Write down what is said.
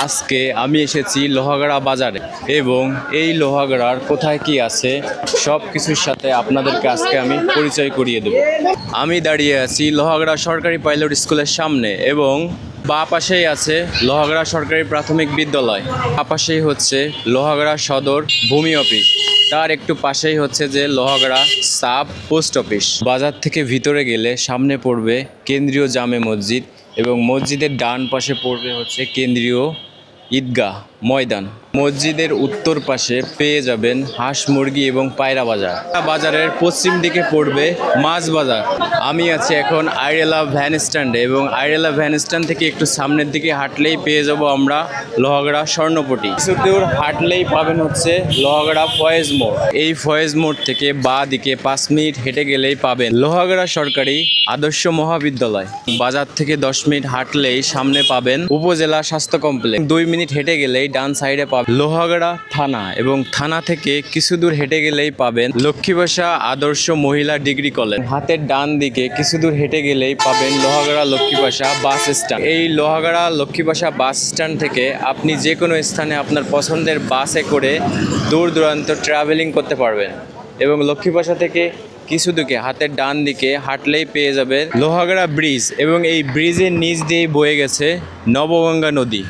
আজকে আমি এসেছি লোহাগড়া বাজারে। এবং এই লোহাগড়ার কোথায় কি আছে সব কিছুর সাথে আপনাদেরকে আজকে আমি পরিচয় করিয়ে দেব। আমি দাঁড়িয়ে আছি লোহাগড়া সরকারি পাইলট স্কুলের সামনে এবং বা পাশেই আছে লোহাগড়া সরকারি প্রাথমিক বিদ্যালয়। বা পাশেই হচ্ছে লোহাগড়া সদর ভূমি অফিস। তার একটু পাশেই হচ্ছে যে লোহাগড়া সাব পোস্ট অফিস। বাজার থেকে ভিতরে গেলে সামনে পড়বে কেন্দ্রীয় জামে মসজিদ এবং মসজিদের ডান পাশে পড়বে হচ্ছে কেন্দ্রীয় ঈদগাহ ময়দান। মসজিদের উত্তর পাশে পেয়ে যাবেন হাঁস মুরগি এবং পায়রা বাজার। বাজারের পশ্চিম দিকে পড়বে মাছ বাজার। আমি আছি এখন আইরেলা ভ্যান স্ট্যান্ডে এবং আইরেলা ভ্যান স্ট্যান্ড থেকে একটু সামনের দিকে হাঁটলেই পেয়ে যাব আমরা লোহাগড়া স্বর্ণপটি। কিছু দূর হাঁটলেই পাবেন হচ্ছে লোহাগড়া ফয়েজ মোড়। এই ফয়েজ মোড় থেকে বা দিকে পাঁচ মিনিট হেঁটে গেলেই পাবেন লোহাগড়া সরকারি আদর্শ মহাবিদ্যালয়। বাজার থেকে দশ মিনিট হাঁটলেই সামনে পাবেন উপজেলা স্বাস্থ্য কমপ্লেক্স। দুই মিনিট হেঁটে গেলেই ডান সাইডে পাবেন লোহাগড়া থানা এবং থানা থেকে কিছু দূর হেঁটে গেলেই পাবেন লক্ষ্মীবাসা আদর্শ মহিলা ডিগ্রি কলেজ। হাতের ডান দিকে কিছু দূর হেঁটে গেলেই পাবেন লোহাগড়া লক্ষ্মীবাসা বাস স্ট্যান্ড। এই লোহাগড়া লক্ষ্মীবাসা বাস স্ট্যান্ড থেকে আপনি যে কোনো স্থানে আপনার পছন্দের বাসে করে দূর দূরান্ত ট্রাভেলিং করতে পারবেন এবং লক্ষ্মীবাসা থেকে কিছু দিকে হাতের ডান দিকে হাঁটলেই পেয়ে যাবে লোহাগড়া ব্রিজ এবং এই ব্রিজের নিচ দিয়েই বয়ে গেছে নবগঙ্গা নদী।